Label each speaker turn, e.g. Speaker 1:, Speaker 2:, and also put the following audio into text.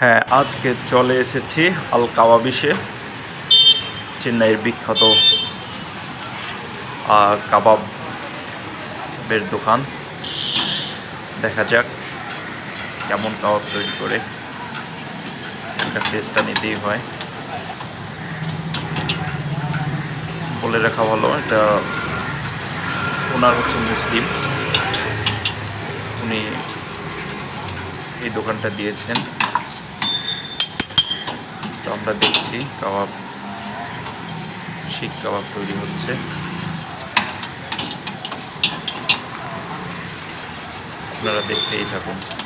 Speaker 1: হ্যাঁ আজকে চলে এসেছি আল কাবাবিসে চেন্নাইয়ের বিখ্যাত কাবাবের দোকান। দেখা যাক কেমন কাবাব তৈরি করে। একটা টেস্টটা নিতেই হয়। বলে রাখা ভালো, এটা ওনার হচ্ছে মুসলিম। উনি এই দোকানটা দিয়েছেন। আমরা দেখছি কাবাব শিক কাবাব তৈরি হচ্ছে। আপনারা দেখতেই থাকুন।